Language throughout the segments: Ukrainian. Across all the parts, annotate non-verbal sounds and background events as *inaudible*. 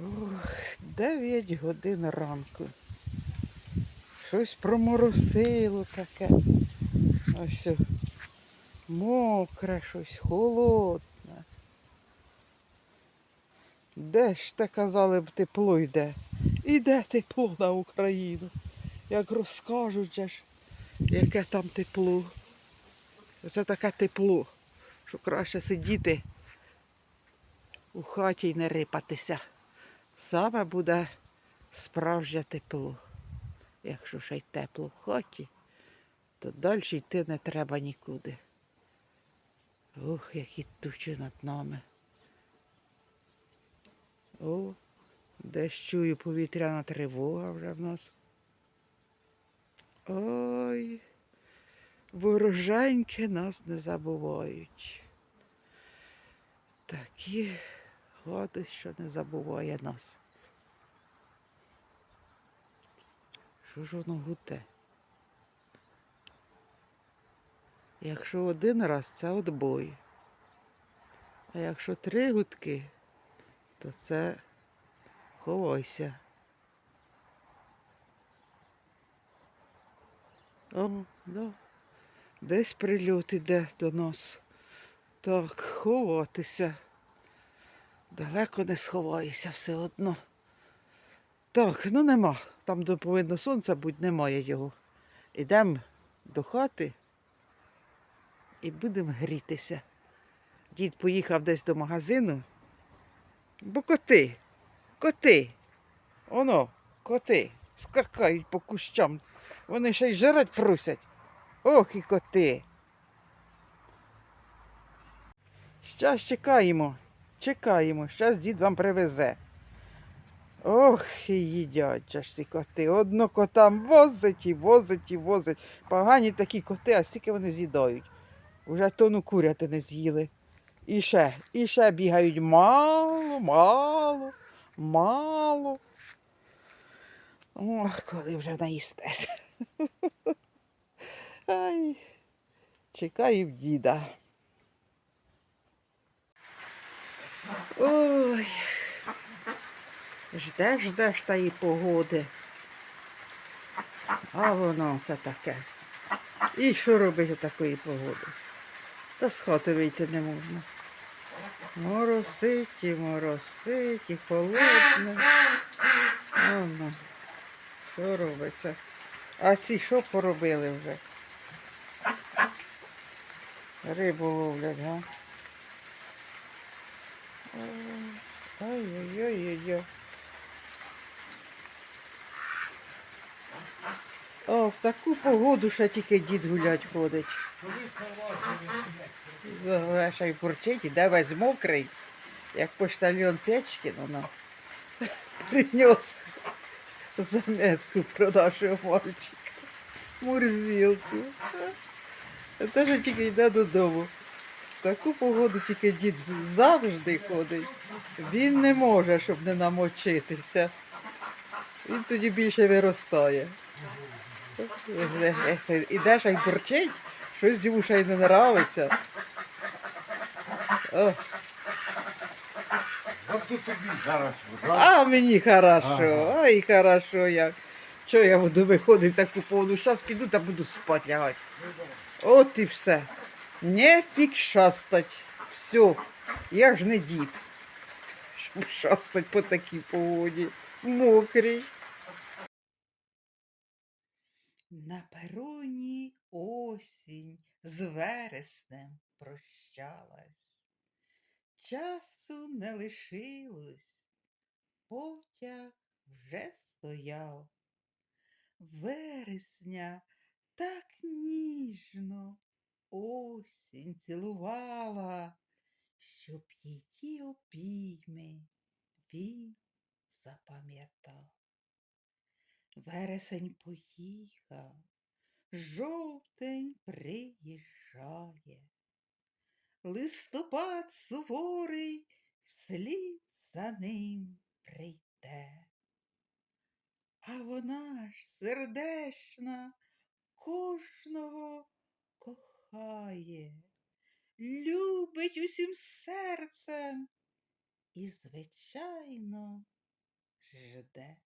Ох, 9 годин ранку. Щось проморосило таке. Ось мокре щось, холодне. Де ж те казали б тепло йде? Іде тепло на Україну. Як розкажуть же ж, яке там тепло. Це таке тепло, що краще сидіти у хаті і не рипатися. Саме буде справжнє тепло. Якщо ще й тепло в хаті, то далі йти не треба нікуди. Ух, які тучі над нами. О, десь чую повітряна тривога вже в нас. Ой, вороженьки нас не забувають. Такі гадость, що не забуває нас. Що ж воно гуте? Якщо один раз це отбой. А якщо три гудки, то це ховайся. О, да. Десь прильот іде до нас. Так, ховатися. Далеко не сховаюся все одно. Так, ну нема. Там де повинно сонце бути, немає його. Ідемо до хати і будемо грітися. Дід поїхав десь до магазину. Бо коти, коти, оно, коти, скакають по кущам. Вони ще й жрать просять. Ох і коти. Щас чекаємо, чекаємо, щас дід вам привезе. Ох, і їдять ж ці коти. Одно котам возить і возить і возить. Погані такі коти, а скільки вони з'їдають. Уже тону куряти не з'їли. І ще, і ще бігають мало, мало, мало. Ох, коли вже наїстеся. *laughs* Ай, чекаю діда. Ой. Ждеш, ждеш тої погоди. А воно це таке. І що робити такої погоди? Та з хати вийти не можна. Моросить і моросить, і холодне. Воно. Що робиться? А ці що поробили вже? Рибу ловлять, га? Ой-ой-ой-ой-ой. О, в таку погоду ще тільки дід гулять ходить. Ще й бурчить, іде весь мокрий, як поштальон Печкін, вона принес заметку про нашого мальчика. Мурзілку. Це ж тільки йде додому. В таку погоду тільки дід завжди ходить. Він не може, щоб не намочитися. Він тоді більше виростає. Ідеш а й бурчить, щось йому ще й не зараз. а мені хорошо, ай хорошо як. Що я буду виходити таку погоду? Зараз піду та буду спати лягати. От і все. Не фік шастать. Все. Я ж не дід. Щоб шастать по такій погоді. Мокрий. На пероні осінь з вереснем прощалась. Часу не лишилось, потяг вже стояв. Вересня так ніжно осінь цілувала, щоб її обійми він запам'ятав. Вересень поїхав, жовтень приїжджає. Листопад суворий вслід за ним прийде. А вона ж сердешна кожного кохає, любить усім серцем і, звичайно, жде.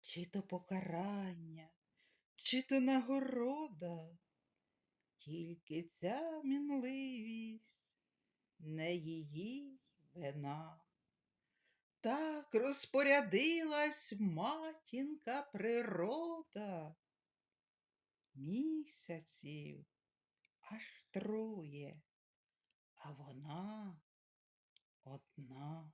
Чи то покарання, чи то нагорода, тільки ця мінливість не її вина. Так розпорядилась матінка природа. Місяців аж троє, а вона одна.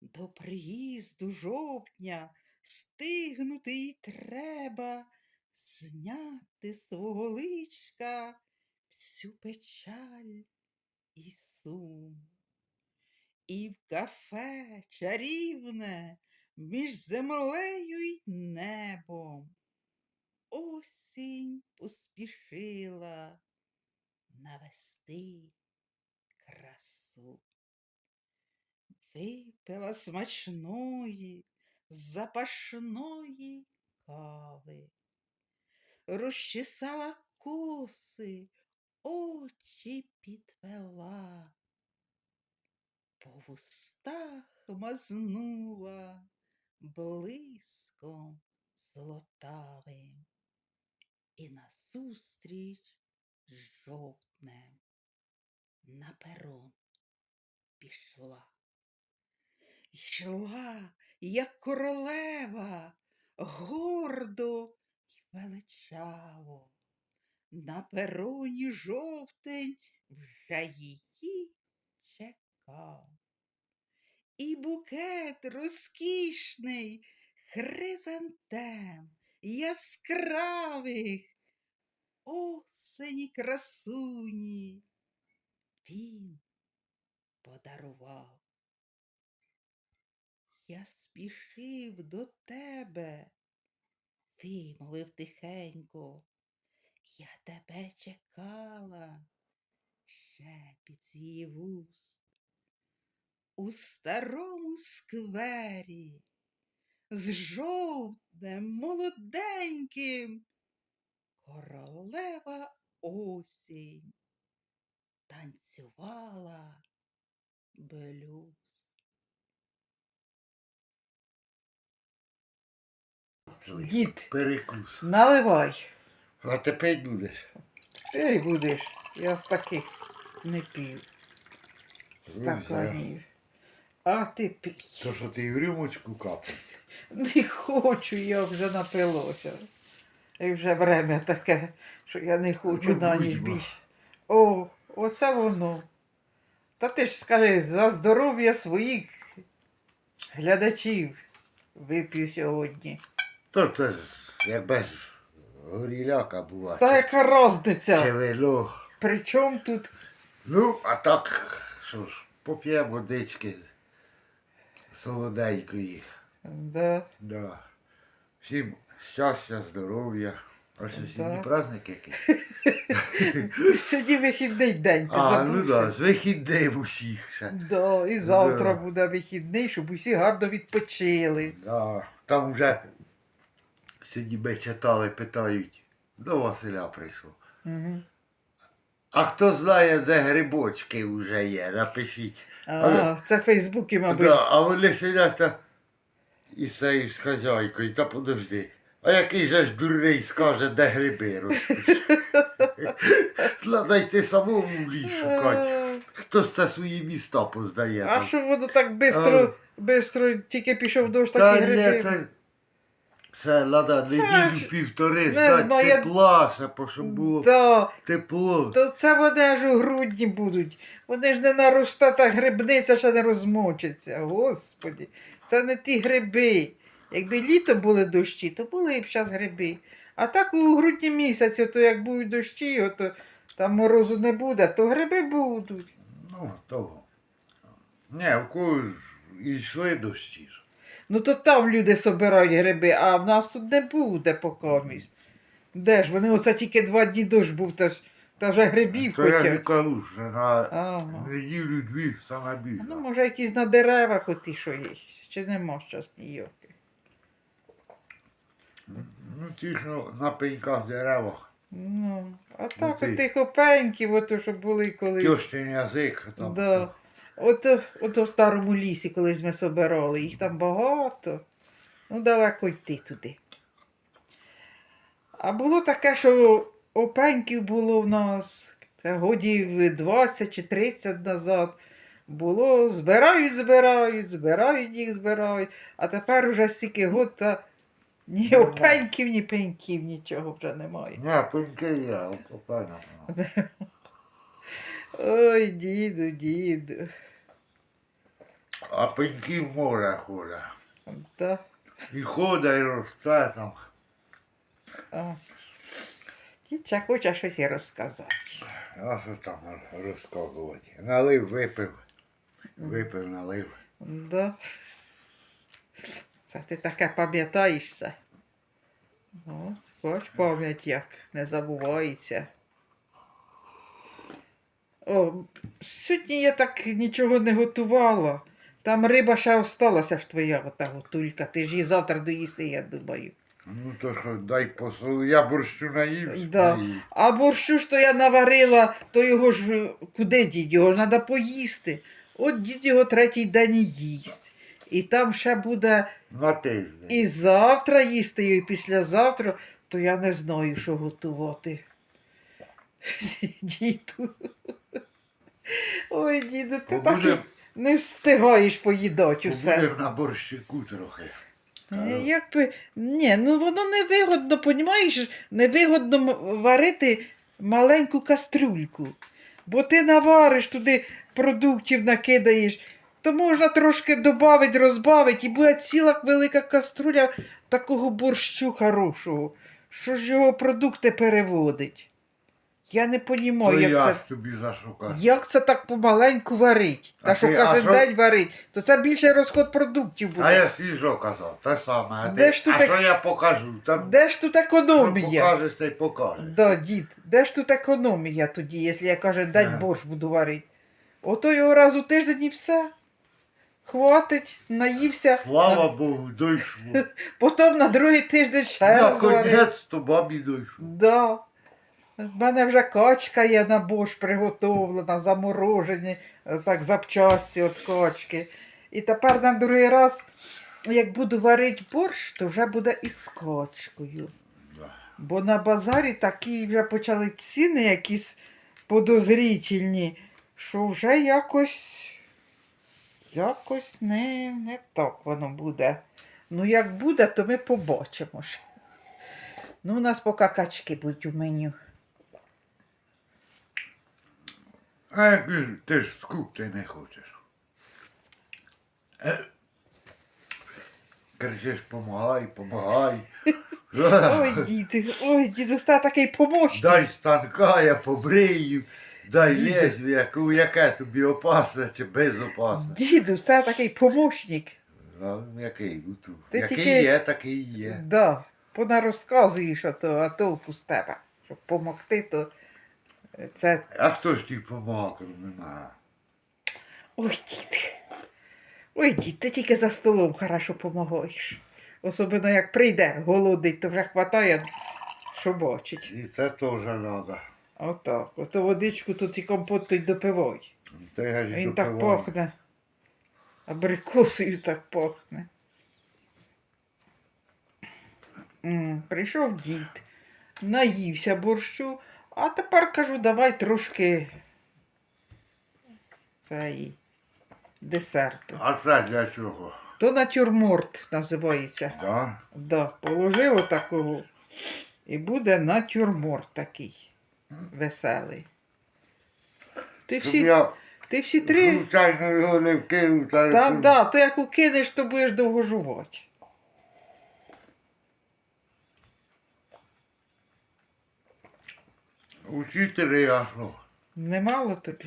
До приїзду жовтня стигнути й треба, зняти свого личка всю печаль і сум. І в кафе чарівне між землею й небом осінь поспішила навести красу. Випила смачної, запашної кави, розчесала коси, очі підвела, по вустах мазнула блиском золотавим і назустріч з жовтнем на перон пішла. Йшла, як королева, гордо й величаво. На пероні жовтень вже її чекав. І букет розкішний, хризантем, яскравих, осені красуні він подарував. Я спішив до тебе, вимовив тихенько. Я тебе чекала, шепіт з її вуст. У старому сквері з жовтнем молоденьким королева осінь танцювала блюз. Дід, Перекус. наливай. А ти пить будеш? Ти будеш. Я з таких не п'ю. Ну, зря. Стаканів. А ти пій. То, що ти в рюмочку капать. Не хочу, я вже напилося. І вже время таке, що я не хочу на ніч більше. О, оце воно. Та ти ж скажи, за здоров'я своїх глядачів вип'ю сьогодні. То це ж, якби ж горіляка була. Та чи- яка розниця? Чи вино. При чому тут? Ну, а так, що ж, поп'ємо водички солоденької. Да. Да. Всім щастя, здоров'я. А що сьогодні Да. праздник якийсь? *laughs* Сьогодні вихідний день. Ти А, ну забувся? да, з вихідним усіх ще. Да, і завтра Да. буде вихідний, щоб усі гарно відпочили. Да. Там вже сьогодні ми читали, питають, до Василя прийшло. Угу. А хто знає, де грибочки вже є, напишіть. А, це в Фейсбуці, мабуть. Да, а вони сидять і цією з хазяйкою, та подожди. А який же ж дурний скаже, де гриби ростуть? Треба йти самому в ліс шукати. Хтось це свої міста поздає. А там. що воно так бистро, бистро тільки пішов дощ, Та такі ні, гриби. це, це треба неділю ж- півтори знаю, я- тепла, ще, бо щоб було Да, тепло. то це вони аж у грудні будуть. Вони ж не наросте, та грибниця ще не розмочиться. Господі, це не ті гриби. Якби літо були дощі, то були б зараз гриби. А так у грудні місяці, то як будуть дощі, то там морозу не буде, то гриби будуть. Ну, того. Не, в кого йшли дощі. Ну то там люди собирають гриби, а в нас тут не буде покомість. Де ж? Вони оце тільки два дні дощ був, та, ж, та вже грибів То я не хоча. кажу, що на Ага. неділю дві саме. Ну, може, якісь на деревах оті, що є. Чи нема зараз ніяких. Ну, ті, що на пеньках деревах. Ну, а так ти. отих опеньків, ото, що були колись. Тьощин язик там. Да. Ото, ото в старому лісі, колись ми собирали, їх там багато. Ну, далеко йти туди. А було таке, що опеньків було в нас, це годів 20 чи 30 назад. Було, збирають, збирають, збирають їх, збирають. А тепер уже стільки год, та ні опеньків, ні пеньків, нічого вже немає. Ні, пеньки є, опена. *laughs* Ой, діду, діду. А пеньків море ходить. Та, І ходить, і росте там. а. Дідча хоче щось і розказати. А що там розказувати? Налив, випив. Випив, налив. Да. Це ти таке пам'ятаєшся. Ну, хоч пам'ять як не забувається. О, сьогодні я так нічого не готувала. Там риба ще осталася ж твоя ота готулька. Ти ж її завтра доїси, я думаю. Ну то що, дай посолу. Я борщу наївся. Да. А борщу то я наварила, то його ж е, куди дідь? Його ж треба поїсти. От дід його третій день і їсть. І там ще буде На тиждень. і завтра їсти, і післязавтра, то я не знаю, що готувати. Діду. Ой, діду, ти так і не встигаєш поїдати усе. Побудемо на борщику трохи. Е, Як би, ні, ну воно невигодно, понімаєш, невигодно м- варити маленьку кастрюльку. Бо ти навариш туди продуктів, накидаєш, то можна трошки додати, розбавити, і буде ціла велика каструля такого борщу хорошого. Що ж його продукти переводить? Я не розумію, як це. тобі зашукав. Як це так помаленьку варить? Та А що ти- а кожен що- день варить, то це більше розход продуктів буде. А я свіжо казав, те саме. А, Де ж тут а так- що я покажу? Там Де ж тут що економія? покажеш, та й покажеш. Да, дід, де ж тут економія тоді, якщо я каже, дать Ага. борщ буду варити? Ото його раз у тиждень і все. Хватить, наївся, Слава на- Богу, дійшло. *laughs* потім на другий тиждень ще раз варив. Наконець то бабі дійшло. Да. В мене вже качка є на борщ приготовлена, заморожені, е, так запчасті від качки. І тепер на другий раз, як буду варити борщ, то вже буде із качкою. Бо на базарі такі вже почали ціни якісь подозрительні, що вже якось, якось не, не так воно буде. Ну, як буде, то ми побачимо. Ну, у нас поки качки будуть у меню. А як ти ж скупти не хочеш. Е, Кричиш, помагай, помагай. *laughs* Ой, діти, ой, діду, ста такий помощник. Дай станка, я побрию, дай лезві, яку, яке тобі опасне чи безопасне. Діду, ста такий помощник. А, який, ну, ту. Ти який тільки- є, такий є. Да, понарозказуєш, а то, а толку з тебе. Щоб помогти, то це А хто ж тобі помагав, крім мене? Ой, дід. Ой, дід, ти тільки за столом хорошо помагаєш. Особливо як прийде голодний, то вже хватає, що бачить. І це теж треба. Отак. Ото водичку тут і компот той допивай. Він так пахне. Абрикосою так пахне. М, прийшов дід, наївся борщу, а тепер кажу, давай трошки цей десерту. А це для чого? То натюрморт називається. Да? Да, положив отакого. І буде натюрморт такий веселий. Ти всі, я ти всі три. случайно його не вкинув, та Та щоб- да, то як укинеш, то будеш довго жувати. Усі три, що? Немало тобі.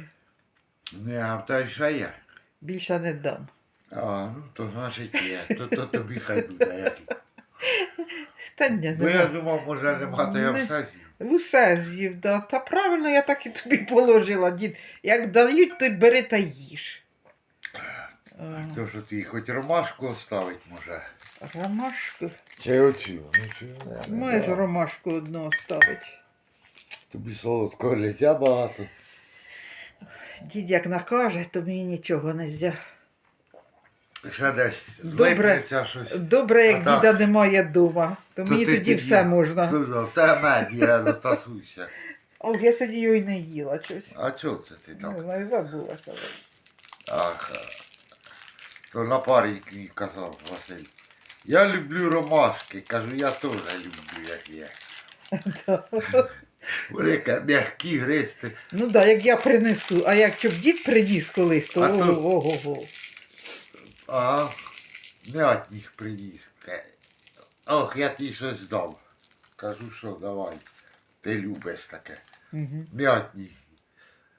Не, а та й ще є. Більше не дам. А, ну то значить є. То, то тобі хай буде. Та ні, Бо я думав, може нема, то я Не. все з'їв. Усе з'їв, да. Та правильно я так і тобі *laughs* положила, дід. Як дають, то й бери та їж. Е, То, що ти хоч ромашку оставить може. Ромашку. Чи оцю? Ну, чи, Маєш ромашку одну ставить. Тобі солодкого ліття багато. Дід як накаже, то мені нічого не зя. Ще десь Добре. злипнеться щось. Добре, як А так. діда немає вдома, то, мені ти тоді все можна. Слухай, Та медіа, ну тасуйся. *laughs* О, я сьогодні його й не їла щось. А чого це ти Не там? знаю, забулася. Ах, то напарник мій казав Василь. Я люблю ромашки, кажу, я теж люблю, як є. *laughs* Вони ка- м'які гристи. Ну так, да, як я принесу, а як щоб дід приніс колись, то А то- ого го го Ага, м'ятніх приніс. Ох, я тобі щось дав. Кажу, що давай. Ти любиш таке. Угу. М'ятні.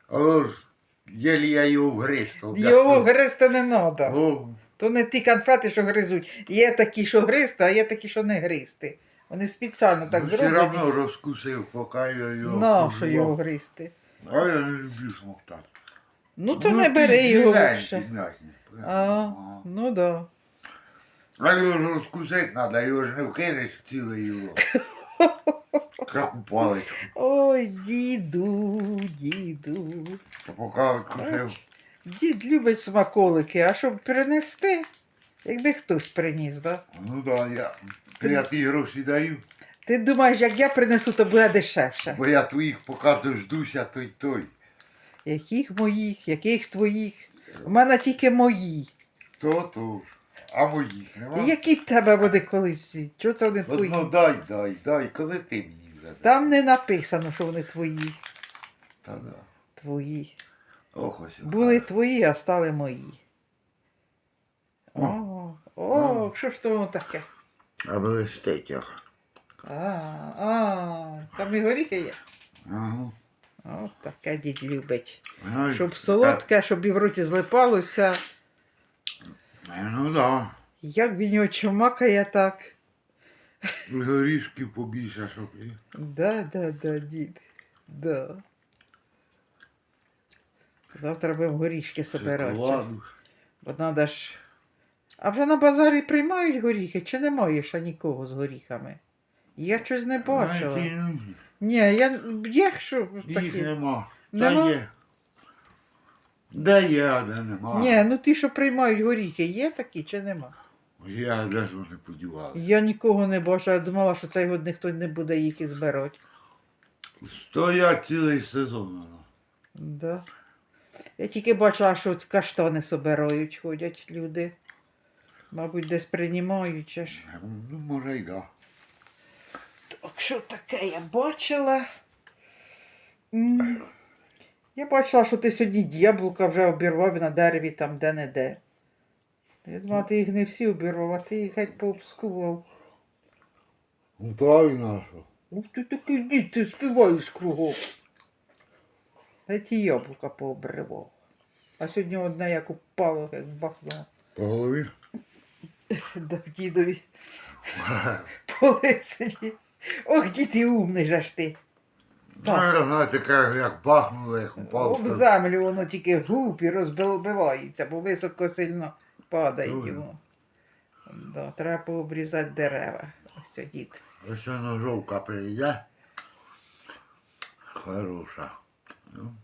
Але ж єлі я його вгриз. то Його м'ятну. гризти не треба. О, То не ті конфети, що гризуть. Є такі, що гризти, а є такі, що не гризти. Вони спеціально так ну, все зроблені. одно розкусив, поки я його. На що пожував. його гризти? А я не люблю смоктати. Ну то не бери його м'ятні. А, Ага. ну да. А його ж розкусити треба, його ж не вкинеш ціле його. Як у паличку. Ой, діду, діду. То поки відкусив. Дід любить смаколики, а щоб принести, якби хтось приніс, да? Ну да, я. То гроші даю, Ти думаєш, як я принесу, то буде дешевше. бо я твоїх поки дождуся, то й той. Яких моїх, яких твоїх? У мене тільки мої. То то. А моїх нема. які в тебе буде колись? Чого це вони твої? Одно дай, дай, дай, коли ти мені вже. Там не написано, що вони твої. Та да. Твої. Ох, ось. Були твої, а стали мої. О, О. о, що ж то воно таке? А блистить ах. А, а, там і горіхи є. Ага. О, таке дід любить. Ай, Щоб солодке, щоб і в роті злипалося. Е, Ну да. Як він його чумакає так. І Горішків побільше, щоб і. Да, да, да, дід. Да. Завтра будемо горішки собирати. Бо треба ж. А вже на базарі приймають горіхи, чи немає ще нікого з горіхами? Я щось не бачила. Ні, я як що ну, Їх такі? нема. Нема? Є. Де є, а де нема. Ні, ну ті, що приймають горіхи, є такі чи нема? Я де ж вони подівали. Я нікого не бачила, я думала, що цей год ніхто не буде їх і збирати. Стоять цілий сезон. воно. Да. Я тільки бачила, що от каштани собирають, ходять люди. Мабуть, десь приймають. чи ж. Ну, може й да. Що таке я бачила? Я бачила, що ти сьогодні яблука вже обірвав на дереві там де-не-де. Я думала, ти їх не всі обірвав, а ти їх геть пообскував. Ну правильно, що. Ух ти такий дід, ти співаєш кругом. Та ті яблука пообривав. А сьогодні одне як упало, як бахнуло. По голові? *laughs* Да, дідові. *laughs* По лисині. Ох, дід і умний же ж ти. Так. Ну, знаєте, як, як бахнуло, як упало. Об землю воно тільки гуп і розбивається, бо високо сильно падає Ой. йому. Да, треба пообрізати дерева. Ось це дід. Ось ножовка прийде. Хороша. Ну,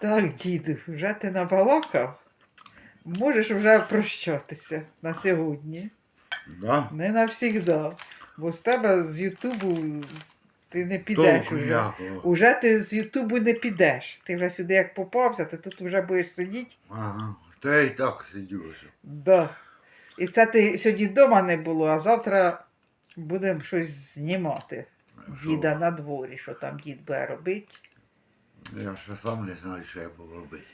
Так, діду, вже ти набалакав. Можеш вже прощатися на сьогодні. Да? Не навсігда. Бо з тебе з Ютубу ти не підеш Толку уже. ніякого. Уже ти з Ютубу не підеш. Ти вже сюди як попався, ти тут вже будеш сидіти. Ага. Та я і так ось. Да. І це ти сьогодні вдома не було, а завтра будемо щось знімати. Діда на дворі, що там дід буде робити. Я ще сам не знаю, що я буду робити.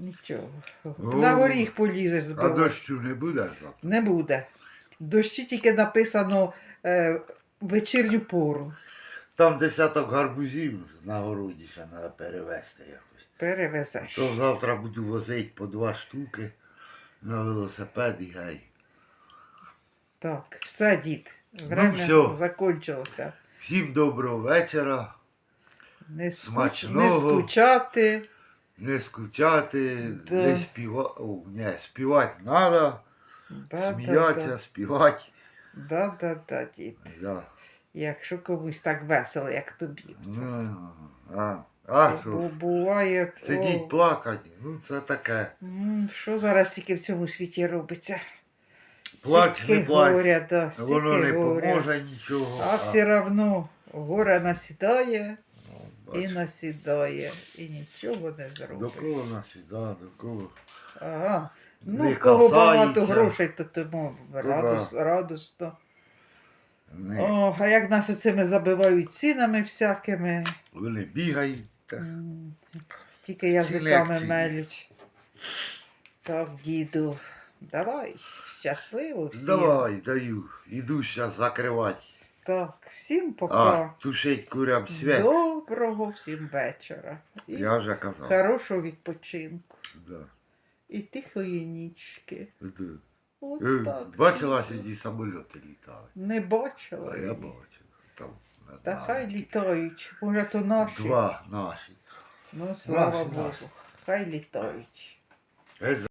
Нічого. О. На горіх полізеш з А дощу не буде завтра? Не буде. Дощі тільки написано е, вечірню пору. Там десяток гарбузів на городі ще треба перевезти якось. Перевезеш. То завтра буду возити по два штуки на велосипед і гей. Так, все, дід. Время всьо. закончилося. Всім доброго вечора. Не, скуч... Смачного. не скучати. Не скучати, Да. не співати. Не, співати треба, Да, сміятися, да, співати. да. Да, да, да, дід. Да. Якщо комусь так весело, як тобі. Ну, а, а що? ж, Буває. о, Сидіть плакати, ну це таке. м, Що зараз тільки в цьому світі робиться? Плач, Стільки не плач. горя, да, Воно стільки не горя. поможе нічого. А все одно горе насідає і насідає, і нічого не До зробиш. кого насіда, до кого. Ага. Ну, Не в кого багато касається. грошей, то тому радус, радусно. Не. О, а як нас оцими забивають цінами всякими, Вони бігають. та- м, тільки язиками лекції. мелють. Так, діду, давай, щасливо всім. Давай, даю. Іду зараз закривати. Так, всім А, пока. тушить курям свят. Доброго всім вечора. І Я вже казав. хорошого відпочинку. Да, І тихої нічки. да. От Е, так. Бачила, сьогодні самольоти літали. Не бачила. А я її. бачив. Там над Та хай літають. Може, то наші. Два наші. Ну, слава Наші, Богу. наші. Хай літають. Е,